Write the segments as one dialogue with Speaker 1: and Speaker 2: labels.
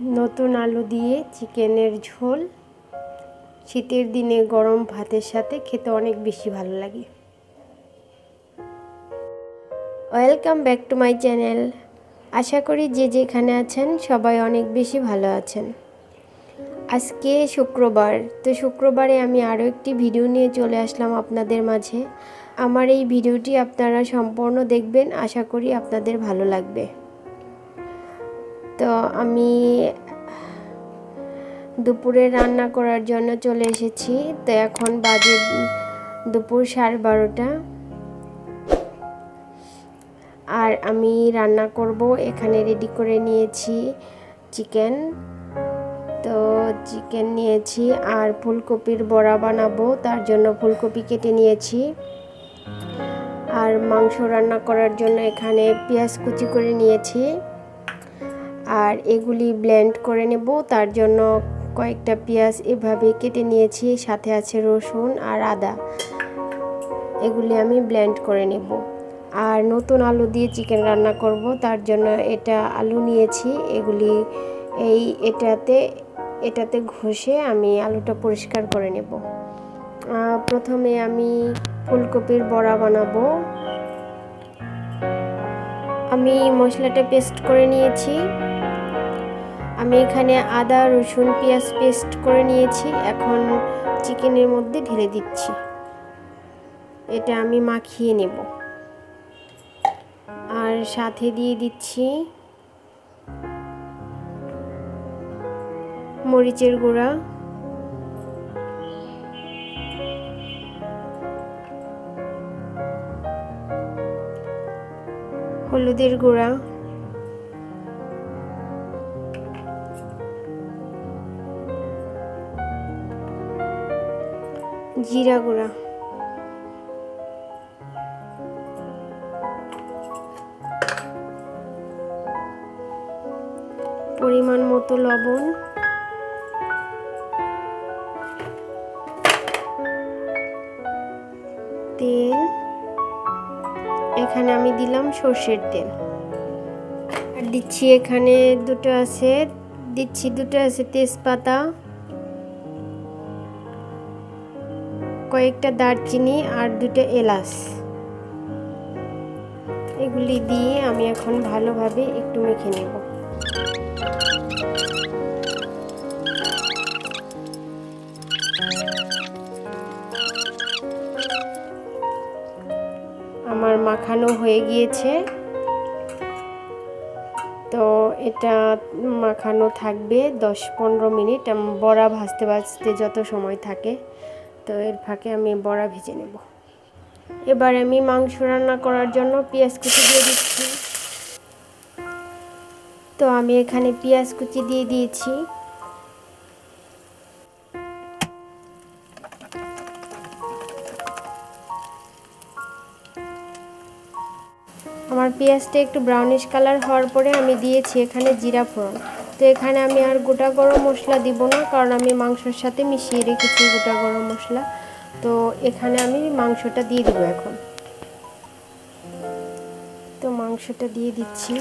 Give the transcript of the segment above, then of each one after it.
Speaker 1: নতুন আলু দিয়ে চিকেনের ঝোল। শীতের দিনে গরম ভাতের সাথে খেতে অনেক বেশি ভালো লাগে। Welcome back to my channel. আশা করি যে যেখানে আছেন সবাই অনেক বেশি ভালো আছেন। আজকে শুক্রবার, তো শুক্রবারে আমি আরও একটি ভিডিও নিয়ে চলে আসলাম আপনাদের মাঝে। আমার এই ভিডিওটি আপনারা সম্পূর্ণ দেখবেন, আশা করি আপনাদের ভালো লাগবে। তো আমি দুপুরে রান্না করার জন্য চলে এসেছি। তো এখন বাজে দুপুর সাড়ে বারোটা। আর আমি রান্না করব। এখানে রেডি করে নিয়েছি চিকেন তো চিকেন নিয়েছি আর ফুলকপির বড়া বানাবো। তার জন্য ফুলকপি কেটে নিয়েছি। আর মাংস রান্না করার জন্য এখানে পেঁয়াজ কুচি করে নিয়েছি। আর এগুলি ব্লেন্ড করে নেব। তার জন্য কয়েকটা পেঁয়াজ এভাবে কেটে নিয়েছি, সাথে আছে রসুন আর আদা। এগুলি আমি ব্লেন্ড করে নেব। আর নতুন আলু দিয়ে চিকেন রান্না করব, তার জন্য এটা আলু নিয়েছি। এগুলি এই এটাতে এটাতে ঘষে আমি আলুটা পরিষ্কার করে নেব। প্রথমে আমি ফুলকপির বড়া বানাবো। আমি মশলাটা পেস্ট করে নিয়েছি। আমি এখানে আদা, রসুন, পেঁয়াজ পেস্ট করে নিয়েছি। এখন চিকেনের মধ্যে ঢেলে দিচ্ছি। এটা আমি মাখিয়ে নেব। আর সাথে দিয়ে দিচ্ছি মরিচের গুঁড়া। হলুদের গুঁড়া। জিরা গুঁড়া। পরিমাণ মতো লবণ। তেল। এখানে আমি দিলাম সর্ষের তেল। আর দিচ্ছি এখানে দুটো আছে, দিচ্ছি দুটো আছে তেজপাতা। কয়েকটা দারচিনি আর দুটো এলাচ। এগুলি দিয়ে আমি এখন ভালোভাবে একটু মেখে নেব। আমার মাখানো হয়ে গিয়েছে। তো এটা মাখানো থাকবে দশ পনেরো মিনিট। বড়া ভাজতে ভাজতে যত সময় থাকে। তো এর ফাঁকে আমি বড়া ভেজে নেব। এবার আমি মাংস রান্না করার জন্য পেঁয়াজ কুচি দিয়ে দিচ্ছি। তো আমি এখানে পেঁয়াজ কুচি দিয়ে দিয়েছি। আমার পেঁয়াজটা একটু ব্রাউনিশ কালার হওয়ার পরে আমি দিয়েছি এখানে জিরা ফোড়ন। তো এখানে আমি আর গোটা গরম মশলা দিব না, কারণ আমি মাংসর সাথে মিশিয়ে রেখেছি গোটা গরম মশলা। তো এখানে আমি মাংসটা দিয়ে দেবো এখন। তো মাংসটা দিয়ে দিচ্ছি।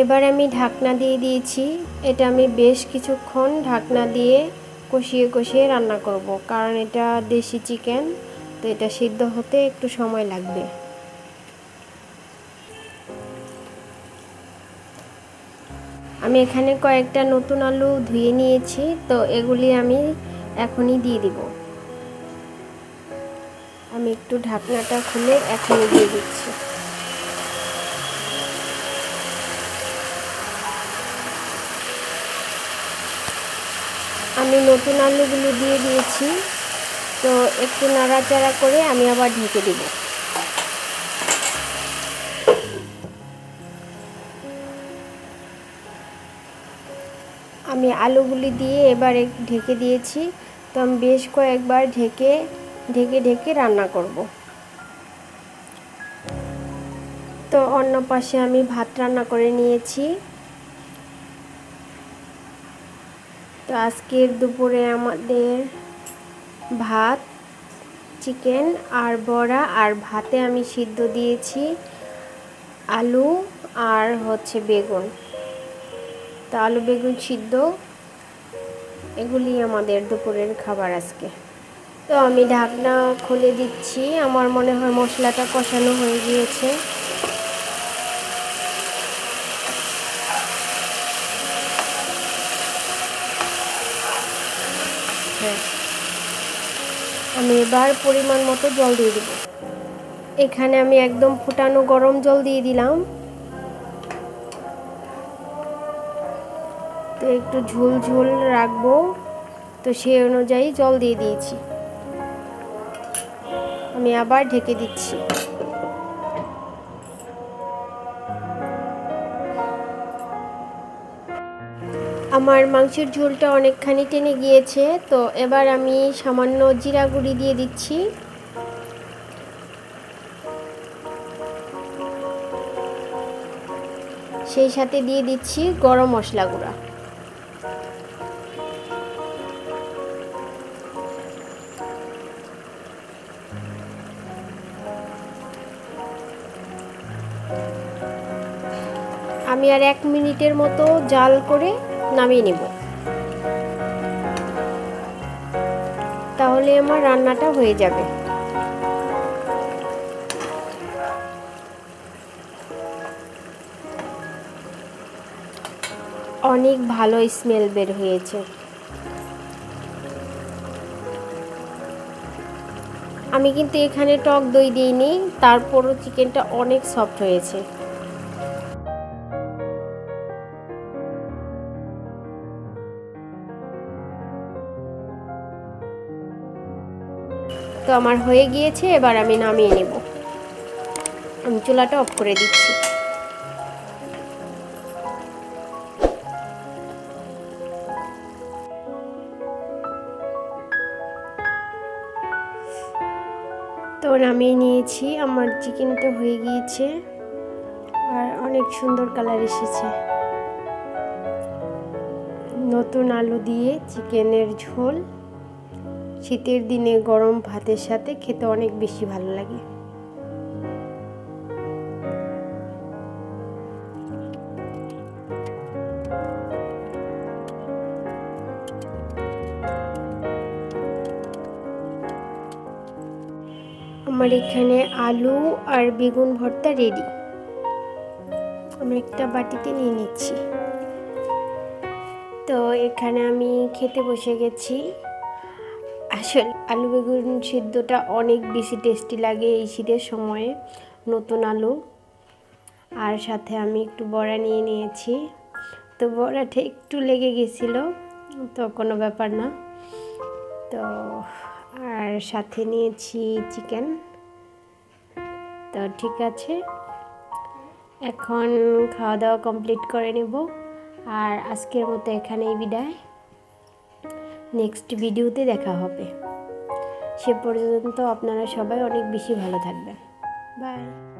Speaker 1: এবার আমি ঢাকনা দিয়ে দিয়েছি। এটা আমি বেশ কিছুক্ষণ ঢাকনা দিয়ে কষিয়ে কষিয়ে রান্না করব, কারণ এটা দেশি চিকেন, তো এটা সিদ্ধ হতে একটু সময় লাগবে। আমি এখানে কয়েকটা নতুন আলু ধুয়ে নিয়েছি, তো এগুলি আমি এখনই দিয়ে দিব। আমি একটু ঢাকনাটা খুলে এখনই দিয়ে দিচ্ছি। আমি নতুন আলুগুলো দিয়ে দিয়েছি। তো একটু নাড়াচাড়া করে আমি আবার ঢেকে দিব। আমি আলুগুলি দিয়ে এবারে ঢেকে দিয়েছি। তো আমি বেশ কয়েকবার ঢেকে ঢেকে ঢেকে রান্না করব। তো অন্য পাশে আমি ভাত রান্না করে নিয়েছি। তো আজকের দুপুরে আমাদের ভাত, চিকেন আর বড়া আর ভাতে আমি সিদ্ধ দিয়েছি আলু আর হচ্ছে বেগুন। তো আলু, বেগুন সিদ্ধ, এগুলি আমাদের দুপুরের খাবার আজকে। তো আমি ঢাকনা খুলে দিচ্ছি, আমার মনে হয় মশলাটা কষানো হয়ে গিয়েছে। হ্যাঁ। আমি এবার পরিমাণ মতো জল দিয়ে দিব। এখানে আমি একদম ফুটানো গরম জল দিয়ে দিলাম। তো একটু ঝোল ঝোল রাখব। তো সেই অনুযায়ী জল দিয়ে দিয়েছি। আমি আবার ঢেকে দিচ্ছি। আমার মাংসের ঝোলটা অনেকখানি টেনে গিয়েছে, তো এবার আমি সামান্য জিরা গুঁড়ি দিয়ে দিচ্ছি। সেই সাথে দিয়ে দিচ্ছি গরম মশলা গুঁড়া। আমি আর এক মিনিটের মতো জাল করে নামিয়ে নেব। তাহলে আমার রান্নাটা হয়ে যাবে। অনেক ভালো স্মেল বের হয়েছে। আমি কিন্তু এখানে টক দই দিইনি, তারপরও চিকেনটা অনেক সফট হয়েছে। আমার হয়ে গিয়েছে, এবার আমি নামিয়ে নেব। আমি চুলাটা অফ করে দিচ্ছি। তো নামিয়ে নিয়েছি, আমার চিকেনটা হয়ে গিয়েছে, আর অনেক সুন্দর কালার এসেছে। নতুন আলু দিয়ে চিকেনের ঝোল। শীতের দিনে গরম ভাতের সাথে খেতে অনেক বেশি ভালো লাগে। আমার এখানে আলু আর বেগুন ভর্তা রেডি আমি একটা বাটিতে নিয়ে নিচ্ছি। তো এখানে আমি খেতে বসে গেছি। আসলে আলু বেগুন সিদ্ধটা অনেক বেশি টেস্টি লাগে এই শীতের সময়ে, নতুন আলু। আর সাথে আমি একটু বড়া নিয়ে নিয়েছি। তো বড়াটা একটু লেগে গেছিল, তো কোনো ব্যাপার না। তো আর সাথে নিয়েছি চিকেন তো ঠিক আছে, এখন খাওয়া দাওয়া কমপ্লিট করে নেব। আর আজকের মতো এখানেই বিদায়। নেক্সট ভিডিওতে দেখা হবে। সে পর্যন্ত আপনারা সবাই অনেক বেশি ভালো থাকবেন। বাই।